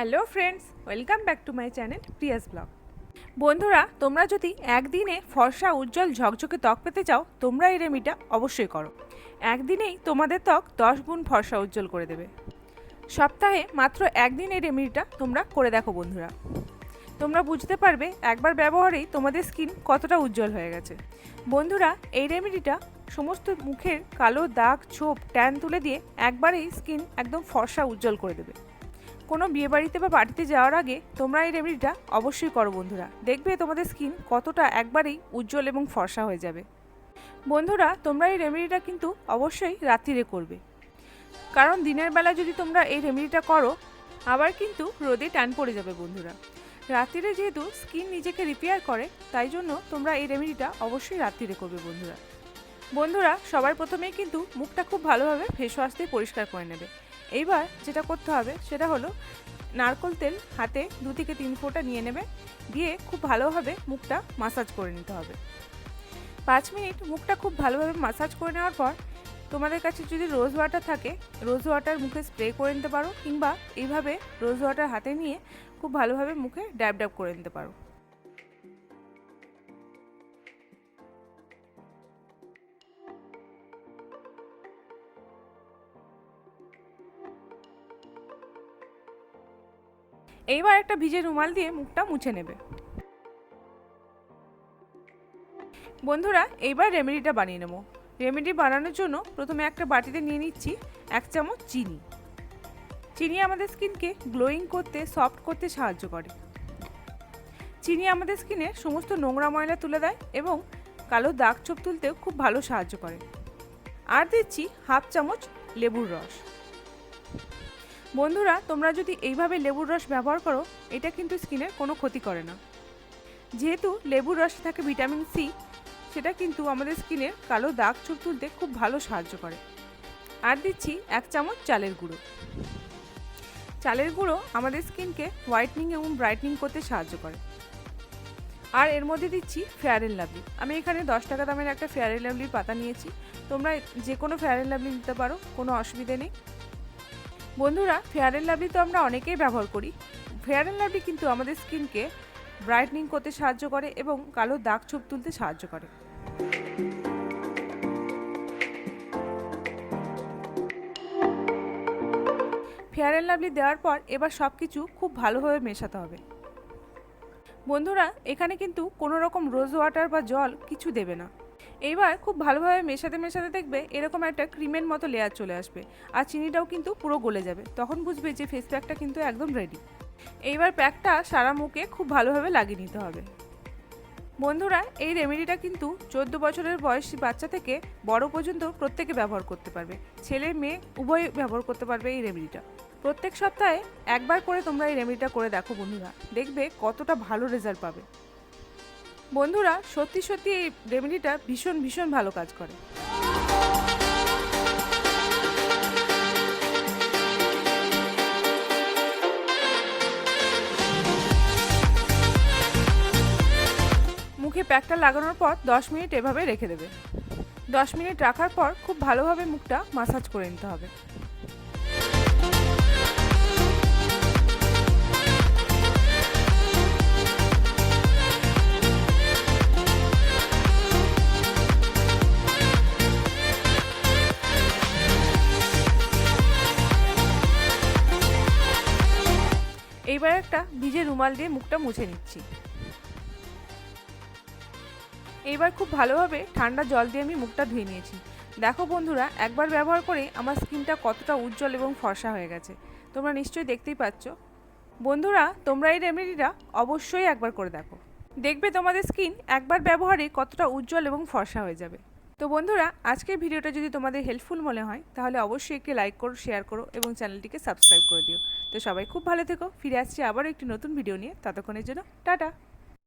Hello friends, welcome back to my channel Priya's vlog. বন্ধুরা, তোমরা যদি একদিনে ফর্সা উজ্জ্বল ঝকঝকে ত্বক পেতে চাও, তোমরা এই রেমিটা অবশ্যই করো। একদিনেই তোমাদের ত্বক দশ গুণ ফর্সা উজ্জ্বল করে দেবে। সপ্তাহে মাত্র একদিন এই রেমিডিটা তোমরা করে দেখো বন্ধুরা। তোমরা বুঝতে পারবে একবার ব্যবহারেই তোমাদের স্কিন কতটা উজ্জ্বল হয়ে গেছে। বন্ধুরা, এই রেমেডিটা সমস্ত মুখের কালো দাগ, ছোপ, ট্যান তুলে দিয়ে একবারেই স্কিন একদম ফর্সা উজ্জ্বল করে দেবে। কোনো বিয়েবাড়িতে বা পার্টিতে যাওয়ার আগে তোমরা এই রেমেডিটা অবশ্যই করো বন্ধুরা। দেখবে তোমাদের স্কিন কতটা একবারেই উজ্জ্বল এবং ফর্সা হয়ে যাবে। বন্ধুরা, তোমরা এই রেমেডিটা কিন্তু অবশ্যই রাত্রিরে করবে। কারণ দিনের বেলা যদি তোমরা এই রেমেডিটা করো, আবার কিন্তু রোদে টান পড়ে যাবে বন্ধুরা। রাত্রিরে যেহেতু স্কিন নিজেকে রিপেয়ার করে, তাই জন্য তোমরা এই রেমেডিটা অবশ্যই রাত্রিরে করবে বন্ধুরা। বন্ধুরা, সবার প্রথমেই কিন্তু মুখটা খুব ভালোভাবে ফেস ওয়াশ দিয়ে পরিষ্কার করে নেবে। এইবার যেটা করতে হবে সেটা হলো নারকল তেল হাতে দু থেকে তিন ফোঁটা নিয়ে নেবে। দিয়ে খুব ভালোভাবে মুখটা মাসাজ করে নিতে হবে। পাঁচ মিনিট মুখটা খুব ভালোভাবে মাসাজ করে নেওয়ার পর তোমাদের কাছে যদি রোজ ওয়াটার থাকে রোজ ওয়াটার মুখে স্প্রে করে নিতে পারো কিংবা এইভাবে রোজ ওয়াটার হাতে নিয়ে খুব ভালোভাবে মুখে ড্যাব ড্যাব করে নিতে পারো। এইবার একটা ভিজে রুমাল দিয়ে মুখটা মুছে নেবে। বন্ধুরা, এইবার রেমেডিটা বানিয়ে নেব। রেমেডি বানানোর জন্য প্রথমে একটা বাটিতে নিয়ে নিচ্ছি এক চামচ চিনি। চিনি আমাদের স্কিনকে গ্লোয়িং করতে, সফট করতে সাহায্য করে। চিনি আমাদের স্কিনে সমস্ত নোংরা ময়লা তুলে দেয় এবং কালো দাগ ছোপ তুলতেও খুব ভালো সাহায্য করে। আর দিচ্ছি হাফ চামচ লেবুর রস। বন্ধুরা, তোমরা যদি এইভাবে লেবুর রস ব্যবহার করো, এটা কিন্তু স্কিনের কোনো ক্ষতি করে না। যেহেতু লেবুর রসে থাকে ভিটামিন সি, সেটা কিন্তু আমাদের স্কিনের কালো দাগ ছোপ তুলতে খুব ভালো সাহায্য করে। আর দিচ্ছি এক চামচ চালের গুঁড়ো। চালের গুঁড়ো আমাদের স্কিনকে হোয়াইটনিং এবং ব্রাইটনিং করতে সাহায্য করে। আর এর মধ্যে দিচ্ছি ফেয়ার অ্যান্ড লাভলি। আমি এখানে দশ টাকা দামের একটা ফেয়ার অ্যান্ড লাভলির পাতা নিয়েছি। তোমরা যে কোনো ফেয়ার অ্যান্ড লাভলি নিতে পারো, কোনো অসুবিধে নেই। বন্ধুরা ফেয়ার অ্যান্ড লাভলি তো আমরা অনেকেই ব্যবহার করি। ফেয়ার অ্যান্ড লাভলি কিন্তু আমাদের স্কিনকে ব্রাইটনিং করতে সাহায্য করে এবং কালো দাগ ছোপ তুলতে সাহায্য করে। ফেয়ার অ্যান্ড লাভলি দেওয়ার পর এবার সব কিছু খুব ভালোভাবে মেশাতে হবে। বন্ধুরা, এখানে কিন্তু কোনো রকম রোজ ওয়াটার বা জল কিছু দেবে না। এইবার খুব ভালোভাবে মেশাতে মেশাতে দেখবে এরকম একটা ক্রিমের মতো লেয়ার চলে আসবে। আর চিনিটাও কিন্তু পুরো গলে যাবে। তখন বুঝবে যে ফেস প্যাকটা কিন্তু একদম রেডি এইবার প্যাকটা সারা মুখে খুব ভালোভাবে লাগিয়ে নিতে হবে। বন্ধুরা, এই রেমেডিটা কিন্তু চোদ্দ বছরের বয়সী বাচ্চা থেকে বড় পর্যন্ত প্রত্যেকে ব্যবহার করতে পারবে। ছেলে, মেয়ে, উভয় ব্যবহার করতে পারবে এই রেমেডিটা প্রত্যেক সপ্তাহে একবার করে তোমরা এই রেমেডিটা করে দেখো বন্ধুরা। দেখবে কতটা ভালো রেজাল্ট পাবে। বন্ধুরা, সত্যি সত্যি এই রেমেডিটা ভীষণ ভীষণ ভালো কাজ করে। মুখে প্যাকটা লাগানোর পর দশ মিনিট এভাবে রেখে দেবে। দশ মিনিট রাখার পর খুব ভালোভাবে মুখটা মাসাজ করে নিতে হবে। এইবার একটা ভিজে রুমাল দিয়ে মুখটা মুছে নিচ্ছি। এইবার খুব ভালোভাবে ঠান্ডা জল দিয়ে আমি মুখটা ধুয়ে নিয়েছি। দেখো বন্ধুরা, একবার ব্যবহার করে আমার স্কিনটা কতটা উজ্জ্বল এবং ফর্সা হয়ে গেছে। তোমরা নিশ্চয়ই দেখতেই পাচ্ছ। বন্ধুরা, তোমরা এই রেমেডিটা অবশ্যই একবার করে দেখো। দেখবে তোমাদের স্কিন একবার ব্যবহারে কতটা উজ্জ্বল এবং ফর্সা হয়ে যাবে। তো বন্ধুরা, আজকের ভিডিওটা যদি তোমাদের হেল্পফুল মনে হয়, তাহলে অবশ্যই একটি লাইক করো, শেয়ার করো এবং চ্যানেলটিকে সাবস্ক্রাইব করে দিও। তো সবাই খুব ভালো থেকো। ফিরে আসছি আবার একটি নতুন ভিডিও নিয়ে। ততক্ষণের জন্য টাটা।